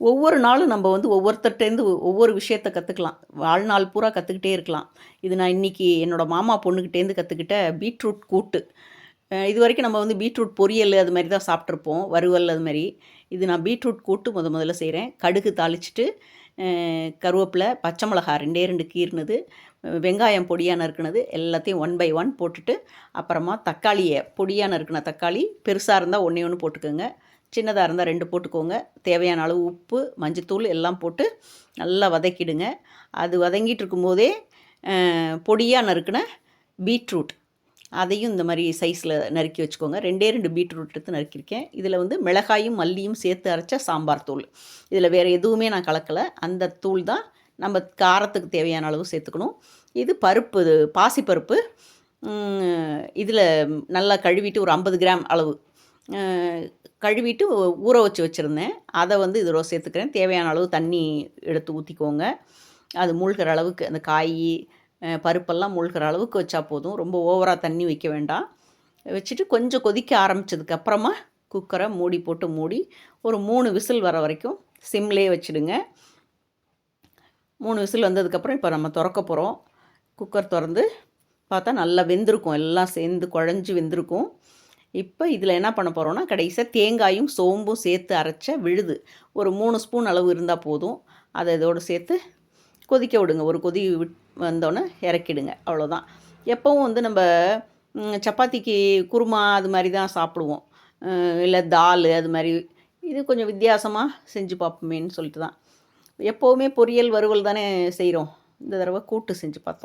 ஒவ்வொரு நாளும் நம்ம வந்து ஒவ்வொருத்தர்கிட்டேருந்து ஒவ்வொரு விஷயத்த கற்றுக்கலாம் வாழ்நாள் பூரா கற்றுக்கிட்டே இருக்கலாம். இது நான் இன்றைக்கி என்னோடய மாமா பொண்ணுக்கிட்டேருந்து கற்றுக்கிட்ட பீட்ரூட் கூட்டு. இது வரைக்கும் நம்ம வந்து பீட்ரூட் பொரியல் அது மாதிரி தான் சாப்பிட்ருப்போம் வறுவல் அது மாதிரி இது நான் பீட்ரூட் கூட்டு முத முதல்ல செய்கிறேன் கடுகு தாளிச்சிட்டு கருவேப்பிலை பச்சை மிளகா ரெண்டே ரெண்டு கீர்னது வெங்காயம் பொடியாக நறுக்குனது எல்லாத்தையும் ஒன் பை ஒன் போட்டுட்டு அப்புறமா தக்காளியை பொடியாக நறுக்கின தக்காளி பெருசாக இருந்தால் ஒன்றே ஒன்று போட்டுக்கோங்க. சின்னதாக இருந்தால் ரெண்டு போட்டுக்கோங்க. தேவையான அளவு உப்பு மஞ்சத்தூள் எல்லாம் போட்டு நல்லா வதக்கிடுங்க. அது வதங்கிட்டு இருக்கும்போதே பொடியாக நறுக்கின பீட்ரூட். அதையும் இந்த மாதிரி சைஸில் நறுக்கி வச்சுக்கோங்க. ரெண்டே ரெண்டு பீட்ரூட் எடுத்து நறுக்கியிருக்கேன். இதில் வந்து மிளகாயும் மல்லியும் சேர்த்து அரைச்ச சாம்பார் தூள். இதில் வேறு எதுவுமே நான் கலக்கலை. அந்த தூள் தான் நம்ம காரத்துக்கு தேவையான அளவு சேர்த்துக்கணும். இது பருப்பு இது பாசிப்பருப்பு இதில் நல்லா கழுவிட்டு ஒரு ஐம்பது கிராம் அளவு. கழுவிட்டு ஊற வச்சு வச்சுருந்தேன். அதை வந்து இதில் சேர்த்துக்கிறேன். தேவையான அளவு தண்ணி எடுத்து ஊற்றிக்கோங்க அது மூழ்கிற அளவுக்கு அந்த காய் பருப்பெல்லாம் மூழ்கிற அளவுக்கு வச்சா போதும். ரொம்ப ஓவராக தண்ணி வைக்க வேண்டாம். வச்சுட்டு கொஞ்சம் கொதிக்க ஆரம்பிச்சதுக்கு அப்புறமா குக்கரை மூடி போட்டு மூடி ஒரு மூணு விசில் வர வரைக்கும் சிம்லேயே வச்சுடுங்க. மூணு விசில் வந்ததுக்கப்புறம் இப்போ நம்ம திறக்க போகிறோம் குக்கர் திறந்து பார்த்தா நல்லா வெந்திருக்கும். எல்லாம் சேர்ந்து குழஞ்சி வெந்திருக்கும். இப்போ இதில் என்ன பண்ண போகிறோம்னா கடைசியாக தேங்காயும் சோம்பும் சேர்த்து அரைச்ச விழுது. ஒரு மூணு ஸ்பூன் அளவு இருந்தால் போதும். அதை இதோடு சேர்த்து கொதிக்க விடுங்க. ஒரு கொதி விட் வந்தோடனே இறக்கிடுங்க. அவ்வளோதான். எப்போவும் வந்து நம்ம சப்பாத்திக்கு குருமா அது மாதிரி தான் சாப்பிடுவோம். இல்லை தால் அது மாதிரி. இது கொஞ்சம் வித்தியாசமாக செஞ்சு பார்ப்போமேன்னு சொல்லிட்டு தான் எப்போவுமே பொரியல் வறுவல் தானே செய்கிறோம் இந்த தடவை கூட்டு செஞ்சு பார்த்தோம்.